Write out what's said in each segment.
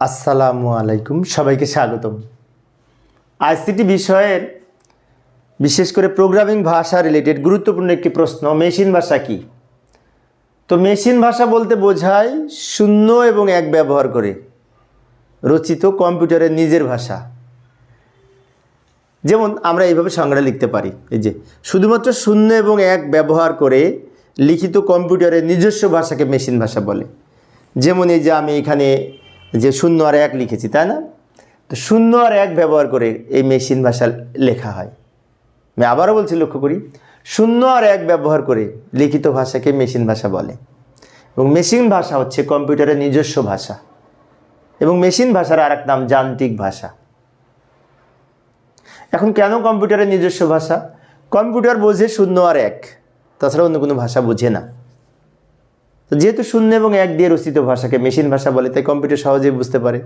আসসালামু আলাইকুম, সবাইকে স্বাগতম। আইসিটি বিষয়ের বিশেষ করে প্রোগ্রামিং ভাষা রিলেটেড গুরুত্বপূর্ণ একটি প্রশ্ন, মেশিন ভাষা কি? তো মেশিন ভাষা বলতে বোঝায় শূন্য এবং এক ব্যবহার করে, রচিত কম্পিউটারের নিজের ভাষা। যেমন আমরা এইভাবে সংজ্ঞা লিখতে পারি, এই যে শুধুমাত্র শূন্য এবং এক ব্যবহার করে লিখিত কম্পিউটারের নিজস্ব ভাষাকে মেশিন ভাষা বলে। যেমন এই যে আমি এখানে যে শূন্য আর এক লিখেছি, তাই না? তো শূন্য আর এক ব্যবহার করে এই মেশিন ভাষা লেখা হয়। আমি আবারও বলছি, লক্ষ্য করি, শূন্য আর এক ব্যবহার করে লিখিত ভাষাকে মেশিন ভাষা বলে। এবং মেশিন ভাষা হচ্ছে কম্পিউটারের নিজস্ব ভাষা। এবং মেশিন ভাষার আর নাম যান্ত্রিক ভাষা। এখন কেন কম্পিউটারের নিজস্ব ভাষা? কম্পিউটার বোঝে শূন্য আর এক, তাছাড়া অন্য কোনো ভাষা বোঝে না। তো যেহেতু শূন্য এবং এক দিয়ে রচিত ভাষাকে মেশিন ভাষা বলে, তাই কম্পিউটার সহজেই বুঝতে পারে।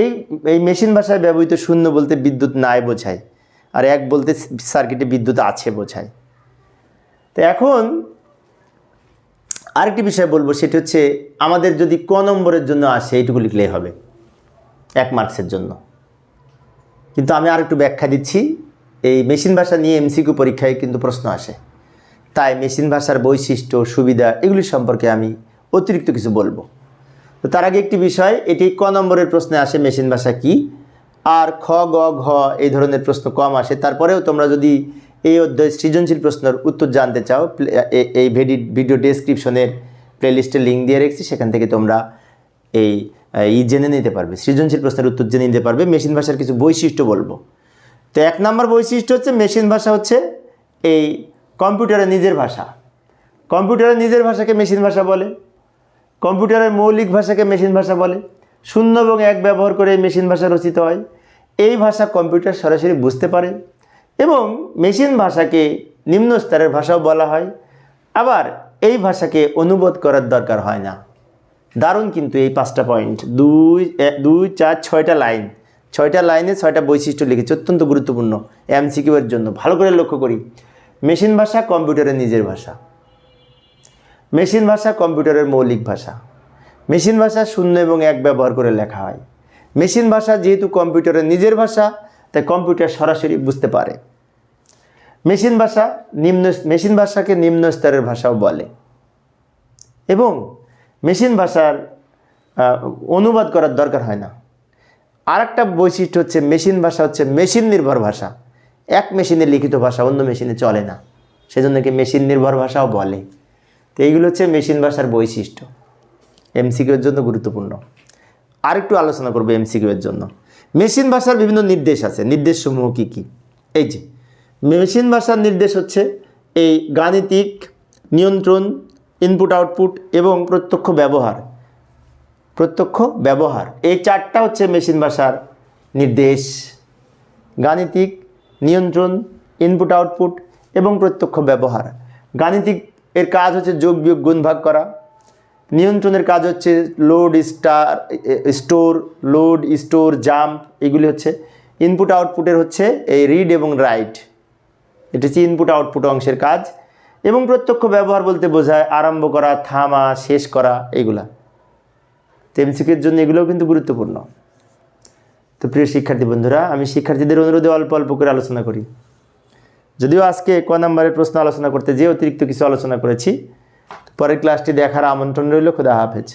এই এই মেশিন ভাষায় ব্যবহৃত শূন্য বলতে বিদ্যুৎ নাই বোঝায়, আর এক বলতে সার্কিটে বিদ্যুৎ আছে বোঝায়। তো এখন আরেকটি বিষয় বলব, সেটি হচ্ছে আমাদের যদি ক নম্বরের জন্য আসে, এইটুকু লিখলেই হবে, এক মার্কসের জন্য। কিন্তু আমি আর একটু ব্যাখ্যা দিচ্ছি, এই মেশিন ভাষা নিয়ে এমসিকিউ পরীক্ষায় কিন্তু প্রশ্ন আসে। তাই মেশিন ভাষার বৈশিষ্ট্য, সুবিধা এগুলি সম্পর্কে আমি অতিরিক্ত কিছু বলব। তো তার আগে একটি বিষয়, এটি ক নম্বরের প্রশ্নে আসে মেশিন ভাষা কি? আর খ, গ, ঘ এই ধরনের প্রশ্ন কম আসে। তারপরেও তোমরা যদি এই অধ্যায় সৃজনশীল প্রশ্নের উত্তর জানতে চাও এই ভিডি- ভিডিও ডেসক্রিপশনের প্লেলিস্টের লিঙ্ক দিয়ে রেখেছি, সেখান থেকে তোমরা এই ই জেনে নিতে পারবে, সৃজনশীল প্রশ্নের উত্তর জেনে নিতে পারবে, মেশিন ভাষার কিছু বৈশিষ্ট্য বলব। তো এক নম্বর বৈশিষ্ট্য হচ্ছে, মেশিন ভাষা হচ্ছে এই কম্পিউটারের নিজের ভাষা। কম্পিউটারের নিজের ভাষাকে মেশিন ভাষা বলে। কম্পিউটারের মৌলিক ভাষাকে মেশিন ভাষা বলে। শূন্য এবং এক ব্যবহার করে মেশিন ভাষা রচিত হয়। এই ভাষা কম্পিউটার সরাসরি বুঝতে পারে এবং মেশিন ভাষাকে নিম্ন স্তরের ভাষাও বলা হয়। আবার এই ভাষাকে অনুবাদ করার দরকার হয় না। দারুণ কিন্তু এই পাঁচটা পয়েন্ট। দুই দুই, চার, ছয়টা লাইন। ছয়টা লাইনে ছয়টা বৈশিষ্ট্য লিখেছে। অত্যন্ত গুরুত্বপূর্ণ। এমসিকিউ এর জন্য। ভালো করে লক্ষ্য করি। মেশিন ভাষা, কম্পিউটারের নিজের ভাষা। মেশিন ভাষা, কম্পিউটারের মৌলিক ভাষা। মেশিন ভাষা শূন্য এবং এক ব্যবহার করে লেখা হয়। মেশিন ভাষা যেহেতু কম্পিউটারের নিজের ভাষা, তাই কম্পিউটার সরাসরি বুঝতে পারে। মেশিন ভাষা নিম্ন, মেশিন ভাষাকে নিম্ন স্তরের ভাষাও বলে। এবং মেশিন ভাষার অনুবাদ করার দরকার হয় না। আর একটা বৈশিষ্ট্য হচ্ছে মেশিন ভাষা হচ্ছে মেশিন নির্ভর ভাষা। এক মেশিনে লিখিত ভাষা অন্য মেশিনে চলে না। সেজন্য কি মেশিন নির্ভর ভাষাও বলে। তো এইগুলো হচ্ছে মেশিন ভাষার বৈশিষ্ট্য। এমসিকিউর জন্য গুরুত্বপূর্ণ। আরেকটু আলোচনা করব এমসিকিউর জন্য। মেশিন ভাষার বিভিন্ন নির্দেশ আছে। নির্দেশসমূহ কী কী? এই যে, মেশিন ভাষার নির্দেশ হচ্ছে এই গাণিতিক, নিয়ন্ত্রণ ইনপুট আউটপুট এবং প্রত্যক্ষ ব্যবহার। প্রত্যক্ষ ব্যবহার। এই চারটা হচ্ছে মেশিন ভাষার নির্দেশ। গাণিতিক নিয়ন্ত্রণ ইনপুট আউটপুট এবং প্রত্যক্ষ ব্যবহার। গাণিতিক এর কাজ হচ্ছে যোগ, বিয়োগ, গুণ, ভাগ করা। নিয়ন্ত্রণের কাজ হচ্ছে load star store load store jump এগুলি হচ্ছে ইনপুট আউটপুটের হচ্ছে এই রিড এবং রাইট এটি হচ্ছে ইনপুট আউটপুট অংশের কাজ। এবং প্রত্যক্ষ ব্যবহার বলতে বোঝায় আরম্ভ করা, থামা, শেষ করা, এগুলা। তেমসিকের জন্য এগুলোও কিন্তু গুরুত্বপূর্ণ। তো প্রিয় শিক্ষার্থী বন্ধুরা, আমি শিক্ষার্থীদের অনুরোধে অল্প অল্প করে আলোচনা করি। যদিও আজকে ক নম্বরের প্রশ্ন আলোচনা করতে যে অতিরিক্ত কিছু আলোচনা করেছি পরের ক্লাসটি দেখার আমন্ত্রণ রইল। খুদা হাফেজ।